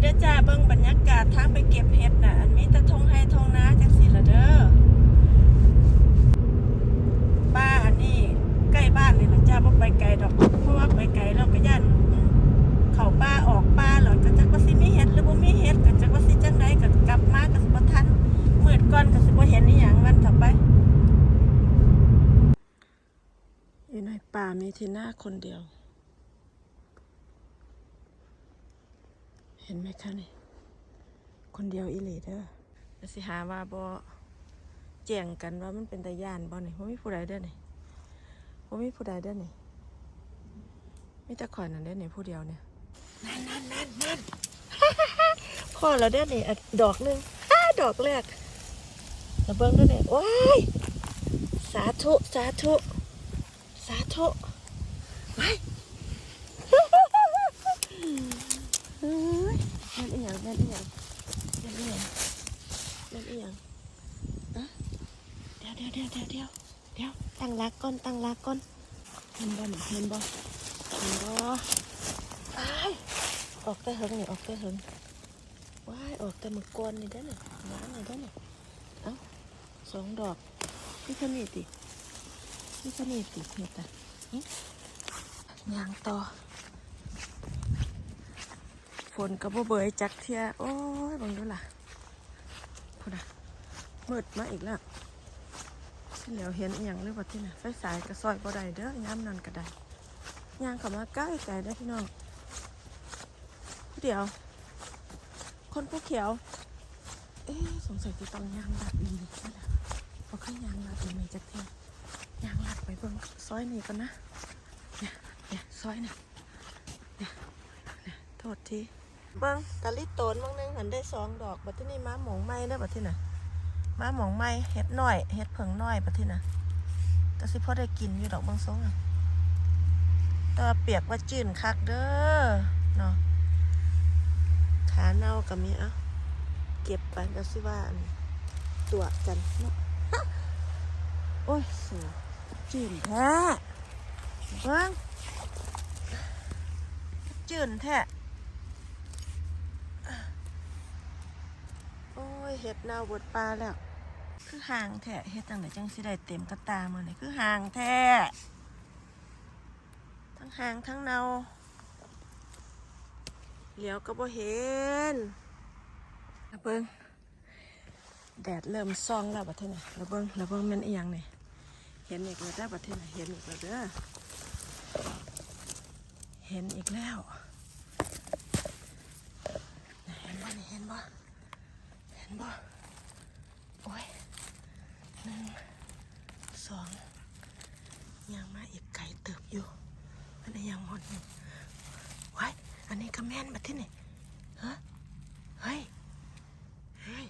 เด้อจ้าเบิ่งบรรยากาศทางไปเก็บเห็ดน่ะ อันมีแตะทงไฮทงนาจังซี่ละเด้อป้าอันนี้ใกล้บ้านนี่ล่ะจ้าบ่ไปไกลดอก เพราะว่าไปไกลเราก็ย่านเขาป่าออกป่าแล้วก็จักว่าสิมีเห็ดหรือบ่มีเห็ดก็จักว่าสิจังไดก็กลับมาก็สิบ่ทันมืดก่อนก็สิบ่เห็นอีหยังมันต่อไปอยู่ในป่ามีทีหน่าคนเดียว เห็นไหมคะนี่ คนเดียวอีหลีเด้อแล้วสิหาว่าบ่แจ้งกันว่ามันเป็นตาย่านบ่นี่บ่มีผู้ใดเด้อนี่บ่มีผู้ใดเด้อนี่มีแต่ข่อยนั่นเด้อนี่ผู้เดียวเนี่ยนั่นนั่นนั่นนั่นพ่อแล้วเด้อนี่อะดอกหนึงอ้าดอกแรกแล้วเบิ่งเด้อนี่โอ้ยสาธุสาธุสาธุไป เฮ้ยแม่นอีหยังแม่นอีหยังแม่นอีหยังแม่นอีหยังอะ เดี๋ยวเดี๋ยวเดี๋ยวเดี๋ยวเดี๋ยวตั้งรักก่อนตั้งรักก่อนเห็นบ่นี่เห็นบ่เห็นบ่อ้ายออกแต่เหิงนี่ออกแต่เหิงว้ายออกแต่มือกวนนี่ได้อนี่น้ำนี่ได้อนี่เอ้าสองดอกนี่เท่านี้ตินี่เท่านี้ติเห็ดอ่ยางต่อฝนก็บ่เบยจักเทียโอ้ยบังดูล่ะพูดอะมืดมาอีกแล้ว ที่แล้วเห็นอหย่างหรือว่าที่น่ะไฟสายก็ซอยบ่ได้เด้อยามนั้นก็ได้ย่างเข้ามาใกล้ไกลได้อพี่น้องเดี๋ยว คนผู้เขียว เอ๊สงสัยจะต้องย่างลัดอีกนั่นแหละพอขึ้นย่างลัดอีกไหมจักเทียย่างลัดไปเบิ่งซอยนี่ก่อนนะเนี่ยเนี่ยซอยนี่ยเนี่ยโทษทีเบิ้งตะลิโตนบางนึงหันได้สองดอกบัดที่นี่ม้าหมองไม้ได้บัดที่น่ะ มาหมองไม้เฮ็ดน้อยเฮ็ดเผิงน้อยบัดที่น่ะแต่สิพอได้กินอยู่ดอกบางทรงอะแต่ว่าเปียกว่าจื่นคักเด้อเนาะขาเน่าก็มีเอะเก็บไปก็สิว่าตัวกันเนาะโอ้ยสือจื่นแท้เบิ้งจืนแท้โอ้ยเห็ดเน่าบดปลาแล้ว คือห่างแท้เห็ดตั้งแต่จังสิได้เต็มกระตามือนี่คือห่างแท้ทั้งห่างทั้งเนาเหลียวก็บ่เห็นแล้วเบิงแดดเริ่มซองแล้วบัดเทศน่ะแล้วเบิงแล้วเบิงแมันอีหยังนี่เห็นอีกแล้วได้อบัดเทศน่เห็นอีกแล้วเด้อเห็นอีกแล้วเห็นบ่เห็นบ่เห็นบ่โอ้ย หนึ่งสองยังมาอีกไก่เติบอยู่ อันนี้ยังหมดหนึ่งไว้ายอันนี้ก็แม่นมาที่นี่ฮะเฮ้ยเฮ้ย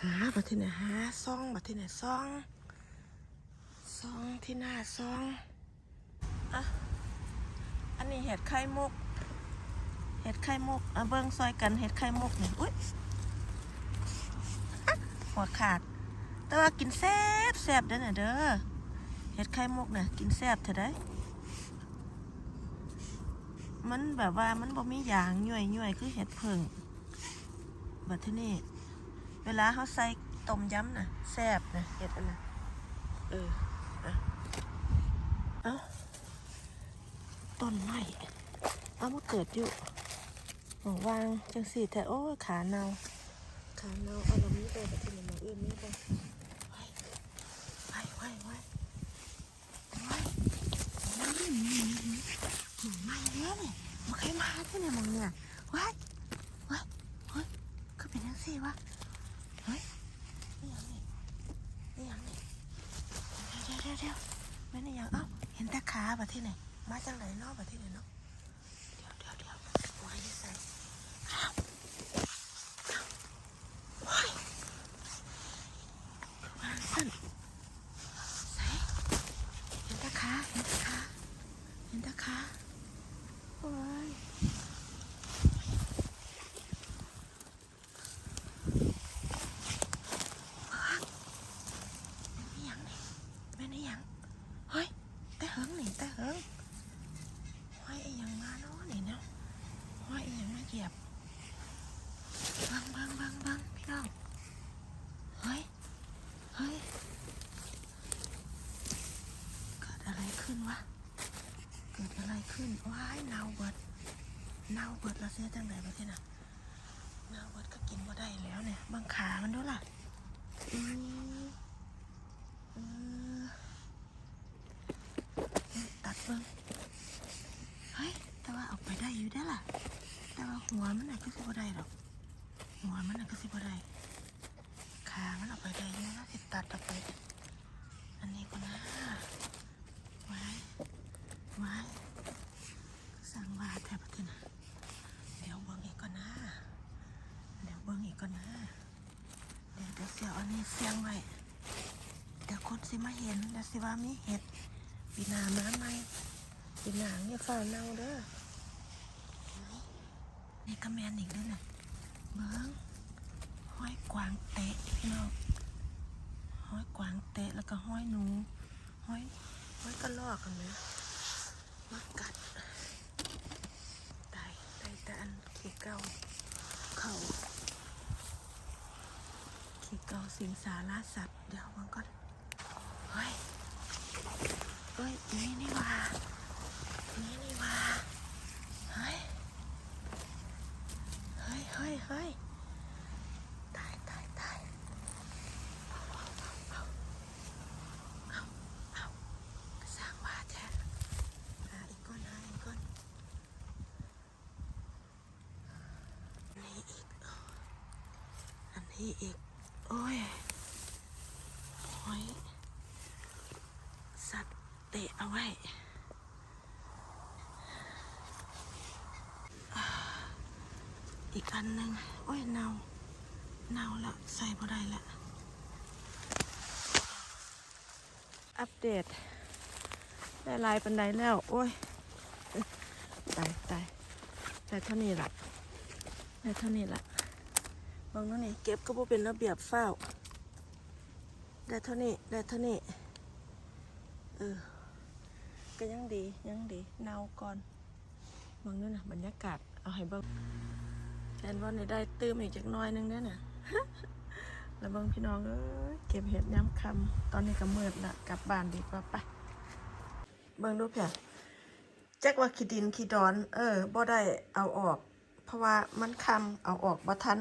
หาบัที่ไหนหาซองบัที่ไหนซองซองที่หน้าซองอะอันนี้เห็ดไข่มุก เห็ดไข่มุกเอาเบิ้งซอยกันเห็ดไข่มุกนี่อุ้ย วขาด แต่ว่ากินแซ่บแซ่บเด้อน่ะเด้อเห็ดไข่มุกเนี่ยกินแซ่บเถอะได้ มันแบบว่ามันบ่มีหยางย่วยย่วยคือเห็ดเผิงแบบที่นี่ เวลาเขาใส่ต้มยำน่ะแซ่บนะเห็ดอันนะเอออะเอ้าต้นไม้เอามาเกิดอยู่หวางจังสี่แต่โอ้ขาเนาขาเนาเอาเรามีไปแบบที่ มันมาอื่นมีไปไว้ไว้ไว้ไว้ไว้หมองไม้เนี่ยเนี่ยมาใครมาที่เนี่ยมองเนี่ยไว้ไว้ไว้ยก็เป็นจังสี่วะเฮ้ยนี่ยังนี่นี่ยังนี่เดี๋ยวเดี๋ยวเดี๋ยวไม่นี่ยังเอ้าเห็นแต่ขาแบบที่ไหนมาจากไหนนอกประเทศไหนเนาะเดี๋ยวเดี๋ยวเดี๋ยววายใส่อ้าวอ้าวว้ายวางสั่นใส่เห็นตาขาเห็นตาขาเห็นตาขาโอ้ยว้าวแม่นี่ยังนี่แม่นี่ยังเฮ้ยแต่เหิงนี่แต่เหิง ไว้ไอ้ห เหยียบบังบังบังบังพี่น้อง เฮ้ย เฮ้ย เกิดอะไรขึ้น วะ เกิดอะไรขึ้น ว้ายเน่าเบิดเน่าเบิดแล้วเสียจังไหนไปที่น่ะเน่าเบิดก็กินบ่ได้แล้วเนี่ยบางขามันด้วยล่ะอือเออตัดเบิ้งเฮ้ย แต่ว่าเออกไปได้อยู่ได้ล่ะ แต่ว่าหัวมันน่ะก็สิบ่ได้หรอก หัวมันน่ะก็สิบ่ได้ ขามันเออกไปได้อยู่นะสิตัดออกไป อันนี้ก็นะ ว้ไว้สั่งว่าแทบทีนะเดี๋ยวเบิ้งอีกก่อนนะเดี๋ยวเบิ้งอีกก่อนนะเดี๋ยวเดี๋ยวเสียวอันนี้เสียงไว้เดี๋ยวคนสิมาเห็นเดี๋ยวสิว่ามีเห็ดปีนามาไหมปีนาเนี่ยฝ่าเน่าเด้อนี่ก็แมนอีกด้วยนะเบิ้งห้อยกวางเตะพี่น้องห้อยกวางเตะแล้วก็ห้อยหนูห้อย ห้อยกระลอกกันนะมากัดได้ได้แต่อันขี้เก่าเขาขี้เก่าสิงสาราสัตว์เดี๋ยวมันก่อนเฮ้ยเฮ้ยนี่นี่ว่านี่นี่ว่าเฮ้ยเฮ้ยเฮ้ยเฮ้ยตายตายตาย สร้างว่าแท้หาอีกก้อนหาอีกก้อนอันนี้อีก อั นี่อีก โอ้ยหอย สัตว์เตะเอาไว้อีกอันหนึ่งโอ้ยเนาเนาแล้วใส่บ่ได้ละอัปเดต ได้ลายปันไดแล้ว โอ้ยตายตายได้เท่านี้ละได้เท่านี้ละ บางนั่นนี่เก็บก็บ่เป็นระเบียบเฝ้าได้เท่านี้ได้เท่านี้เออก็ยังดียังดีเนาก่อนบางนั่นน่ะบรรยากาศเอาให้เบิ่งแทนว่าในได้ตื้มอีกจักน้อยนึงเด้น่ะแล้วเบิ่งพี่น้องเอ้ยเก็บเห็ดย้ำคำตอนนี้ก็มืดละกลับบ้านดีกว่าไปเบิ่งดูเพียแจ็คว่าขี้ดินขี้ดอน เออบ่ได้เอาออก เพราะว่ามันคำเอาออกบ่ทัน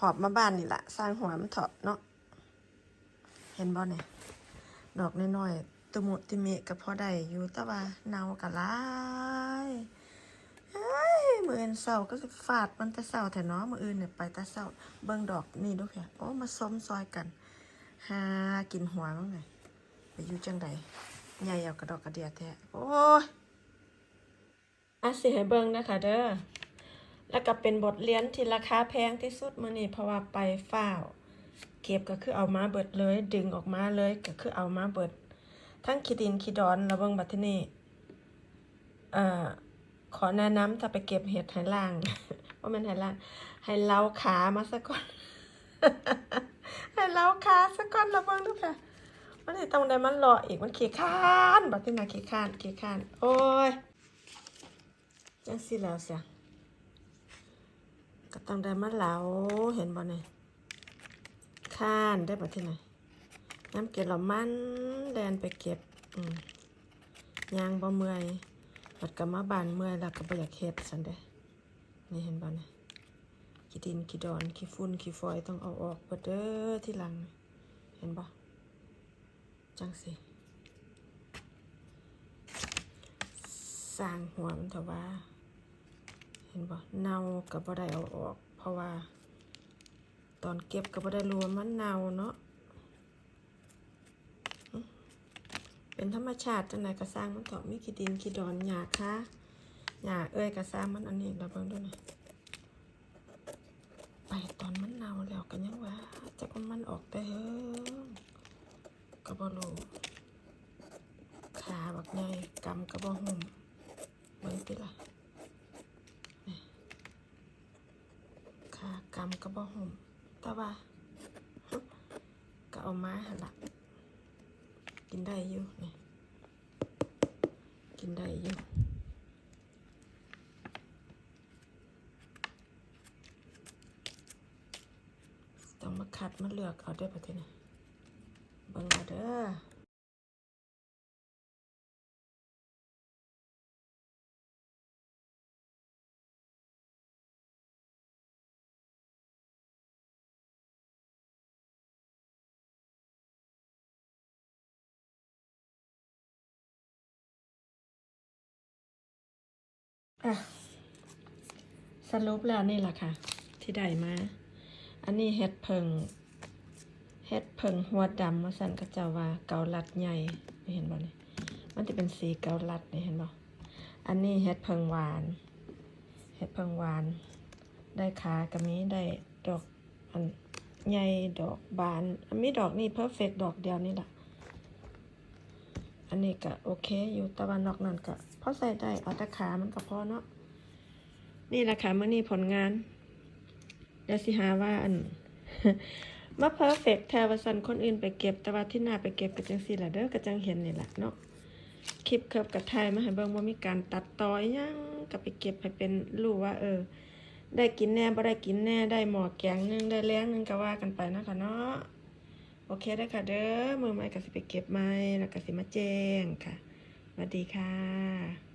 หอบมาบ้านนี่แหละสร้างหัวมันเถาะเนาะเห็นบ่เนี่ยดอกน้อยๆตุมุติเมิก็พอได้อยู่ต่ว่าเนากะลายเฮ้ยมืออื่นเศร้าก็สิฟาดมันแต่เศร้าแต่เนาะมืออื่นเนี่ยไปแต่เศร้าเบิ่งดอกนี่ดูเพียโอ้มาซ้มซอยกันหากินหัวมั้งไงไปอยู่จังใดใหญ่เอากระดอกกระเดียแท้โอ้ยอาสิให้เบิ่งนะคะเด้อ แล้วก็เป็นบทเรียนที่ราคาแพงที่สุดมื้อนี้เพราะว่าไปฝ้าว เก็บก็คือเอามาเบิดเลย ดึงออกมาเลยก็คือเอามาเบิด ทั้งขีดินขีดอนแล้วเบิ่งบัดทีนี้เอ่อขอแนะนำถ้าไปเก็บเห็ดให้ล่างว่ามันให้ล่างให้เล้าขามาซะก่อนให้เล้าขาซะก่อนแล้วเบิ่งดูค่ะมันสิต้องได้มันรออีกมันขี้ข้านบัดนี้นะขี้ข้านขี้ข้านโอ้ยจังสิแล้วเสีย ก็ต้องได้มันเหลาเห็นบ่เนี่ยข้านได้บัดที่ไหนน้ำเกลือเรามันแดนไปเก็บอืมยางบ่เมื่อยบัดก็มาบานเมื่อยแล้วก็บ่อยากเฮ็ดซั่นเด้นี่เห็นบ่เนี่ยขี้ดินขี้ดอนขี้ฝุ่นขี้ฟอยต้องเอาออกเบิดเด้อที่หลัง เห็นบ่จังสิสร้างหัวมันเถอะว่า ห็นบ่เน่ากับบ่ได้เอาออก เพราะว่า ตอนเก็บก็บ่ได้รว่ามันเน่าเนาะเป็นธรรมชาติจังไดก็สร้างมันเถอะมีขี้ดินขี้ดอนหญ้าค่ะหญ้าเอ้ยก็สร้างมันอันนี้เราเบิ่งด้วยนะไปตอนมันเน่าแล้วก็ยังว่าจักว่ามันออกแต่เฮ้อก็บ่รู้ขาบักใหญ่กำก็บ่หุ่มเบิ่งติล่ะ ขากำกระบอกห่มแต่ว่าก็เอามาหันละกินได้อยู่นี่กินได้อยู่ต้องมาขัดมาเลือกเอาด้วยประเทศนี้บังเอาเด้อ อะสรุปแล้วนี่แหละค่ะ ที่ได้มา อันนี้เห็ดเพิงเห็ดเพิงหัวดำมาสั่นก็จะว่าเกาลัดใหญ่ไม่เห็นบ่นี่มันจะเป็นสีเกาลัดนี่เห็นบ่อันนี้เห็ดเพิงหวานเห็ดเพิงหวาน ได้ขากระมีได้ดอกอันใหญ่ดอกบานอันมีดอกนี่เพอร์เฟกดอกเดียวนี่แหละ อันนี้ก็โอเค อยู่ตะวันนอกนั่นก็พอใส่ได้เอาต่ขามันก็พอเนาะนี่แหละค่ะเมื่อนี้ผลงานเดี๋ยวสิหาว่าอันมาเพอร์เฟกแทวาสันคนอื่นไปเก็บแต่ว่าที่หน้าไปเก็บกับจังสี่ละเด้อกับจังเห็นนี่แหละเนาะคลิปเคิบกับไทยมาให้เบิ่งว่ามีการตัดต่อยังกับไปเก็บให้เป็นรู้ว่า เออ ได้กินแน่บ่ได้กินแน่ได้หมอแกงนึงได้แล้งนึงก็ว่ากันไปนะคะเนาะ โอเคได้ค่ะเด้อมือใหม่ก็สิไปเก็บไม้แล้วก็สิมาแจ้งค่ะสวัสดีค่ะ